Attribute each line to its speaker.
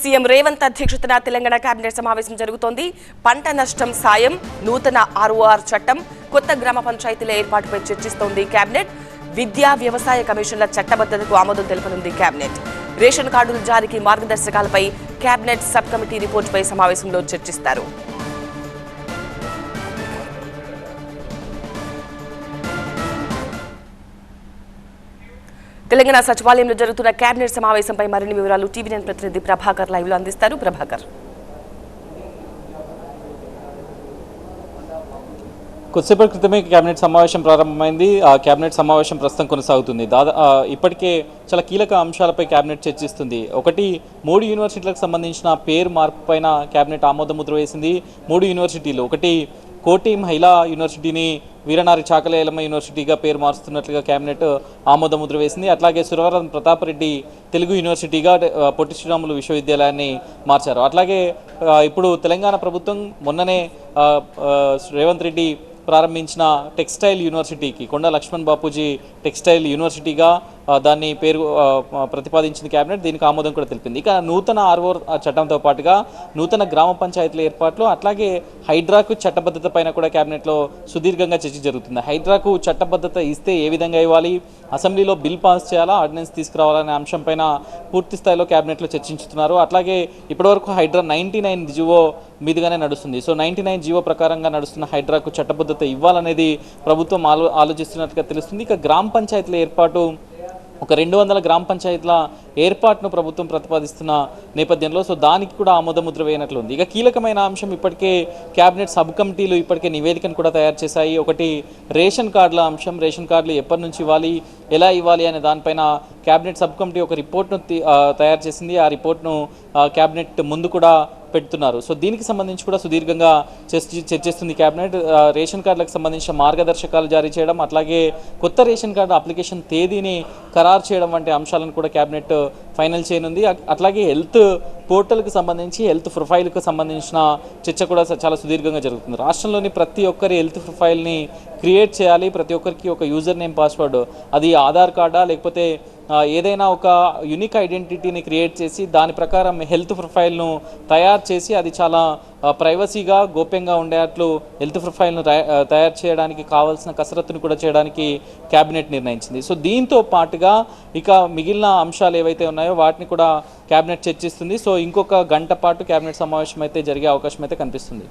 Speaker 1: CM Revanth అధ్యక్షతన Telangana cabinet సమావేశం జరుగుతోంది. పంట నష్టం సాయం నూతన ఆర్ఓఆర్ చట్టం కొత్త గ్రామ పంచాయతీల ఏర్పాటుపై చర్చిస్తోంది కేబినెట్ విద్యా వ్యవసాయ కమిషన్ల చట్టబద్ధతకు ఆమోదం తెలుపనుంది కేబినెట్ రేషన్ కార్డుల జారీకి మార్గదర్శకాలపై కేబినెట్ సబ్ కమిటీ రిపోర్టుపై సమావేశంలో చర్చిస్తారు. తెలంగాణ సచివాలయంలో జరుగుతున్న కేబినెట్ సమావేశంపై మరిన్ని వివరాలు టీవీ నైన్ ప్రతినిధి ప్రభాకర్ లైవ్లో అందిస్తారు. ప్రభాకర్.
Speaker 2: కొద్దిసేపటి క్రితమే కేబినెట్ సమావేశం ప్రారంభమైంది. ఆ కేబినెట్ సమావేశం ప్రస్తుతం కొనసాగుతుంది. దాదా ఇప్పటికే చాలా కీలక అంశాలపై కేబినెట్ చర్చిస్తుంది. ఒకటి మూడు యూనివర్సిటీలకు సంబంధించిన పేరు మార్పు పైన కేబినెట్ ఆమోదముద్ర వేసింది మూడు యూనివర్సిటీలు. ఒకటి కోటి మహిళా యూనివర్సిటీని వీరనారి చాకలేలమ్మ యూనివర్సిటీగా పేరు మారుస్తున్నట్లుగా కేబినెట్ ఆమోద ముద్ర వేసింది. అట్లాగే సురవరం ప్రతాప్ రెడ్డి తెలుగు యూనివర్సిటీగా పొట్టి శ్రీరాములు విశ్వవిద్యాలయాన్ని మార్చారు. అట్లాగే ఇప్పుడు తెలంగాణ ప్రభుత్వం మొన్ననే రేవంత్ రెడ్డి ప్రారంభించిన టెక్స్టైల్ యూనివర్సిటీకి కొండ లక్ష్మణ్ బాపూజీ టెక్స్టైల్ యూనివర్సిటీగా దాన్ని పేరు ప్రతిపాదించింది కేబినెట్ దీనికి ఆమోదం కూడా తెలిపింది. ఇక నూతన ఆర్ఓ చట్టంతో పాటుగా నూతన గ్రామ పంచాయతీల ఏర్పాట్లు అట్లాగే హైడ్రాకు చట్టబద్ధత పైన కూడా కేబినెట్లో సుదీర్ఘంగా చర్చ జరుగుతుంది. హైడ్రాకు చట్టబద్ధత ఇస్తే ఏ విధంగా ఇవ్వాలి? అసెంబ్లీలో బిల్ పాస్ చేయాలా? ఆర్డినెన్స్ తీసుకురావాలనే అంశం పైన పూర్తి స్థాయిలో కేబినెట్లో చర్చించుతున్నారు. అట్లాగే ఇప్పటివరకు హైడ్రా నైంటీ నైన్ జివో మీదుగానే నడుస్తుంది. సో నైంటీ నైన్ జీవో ప్రకారంగా నడుస్తున్న హైడ్రాకు చట్టబద్ధత ఇవ్వాలనేది ప్రభుత్వం ఆలో ఆలోచిస్తున్నట్టుగా తెలుస్తుంది. ఇక గ్రామ పంచాయతీల ఏర్పాటు ఒక రెండు వందల గ్రామ పంచాయతీల ఏర్పాటును ప్రభుత్వం ప్రతిపాదిస్తున్న నేపథ్యంలో సో దానికి కూడా ఆమోదముద్ర వేయనట్లుంది ఇక కీలకమైన అంశం ఇప్పటికే క్యాబినెట్ సబ్ కమిటీలు ఇప్పటికే నివేదికను కూడా తయారు చేశాయి. ఒకటి రేషన్ కార్డుల అంశం. రేషన్ కార్డులు ఎప్పటి నుంచి ఇవ్వాలి ఎలా ఇవ్వాలి అనే దానిపైన క్యాబినెట్ సబ్ కమిటీ ఒక రిపోర్ట్ను తయారు చేసింది. ఆ రిపోర్ట్ను క్యాబినెట్ ముందు కూడా పెడుతున్నారు. సో దీనికి సంబంధించి కూడా సుదీర్ఘంగా చర్చిస్తుంది కేబినెట్ రేషన్ కార్డులకు సంబంధించిన మార్గదర్శకాలు జారీ చేయడం అట్లాగే కొత్త రేషన్ కార్డు అప్లికేషన్ తేదీని ఖరారు చేయడం వంటి అంశాలను కూడా కేబినెట్ ఫైనల్ చేయనుంది అట్లాగే హెల్త్ పోర్టల్కి సంబంధించి హెల్త్ ప్రొఫైల్కి సంబంధించిన చర్చ కూడా చాలా సుదీర్ఘంగా జరుగుతుంది. రాష్ట్రంలోని ప్రతి ఒక్కరి హెల్త్ ప్రొఫైల్ని క్రియేట్ చేయాలి. ప్రతి ఒక్కరికి ఒక యూజర్ నేమ్ పాస్వర్డ్. అది ఆధార్ కార్డా లేకపోతే ఏదైనా ఒక యునిక్ ఐడెంటిటీని క్రియేట్ చేసి దాని ప్రకారం హెల్త్ ప్రొఫైల్ను తయారు చేసి అది చాలా ప్రైవసీగా గోప్యంగా ఉండేట్లు హెల్త్ ప్రొఫైల్ను తయారు చేయడానికి కావాల్సిన కసరత్తును కూడా చేయడానికి క్యాబినెట్ నిర్ణయించింది. సో దీంతో పాటుగా ఇక మిగిలిన అంశాలు ఏవైతే ఉన్నాయో ఉన్నాయో వాటిని కూడా కేబినెట్ చర్చిస్తుంది. సో ఇంకొక గంట పాటు కేబినెట్ సమావేశం అయితే జరిగే అవకాశం అయితే కనిపిస్తుంది.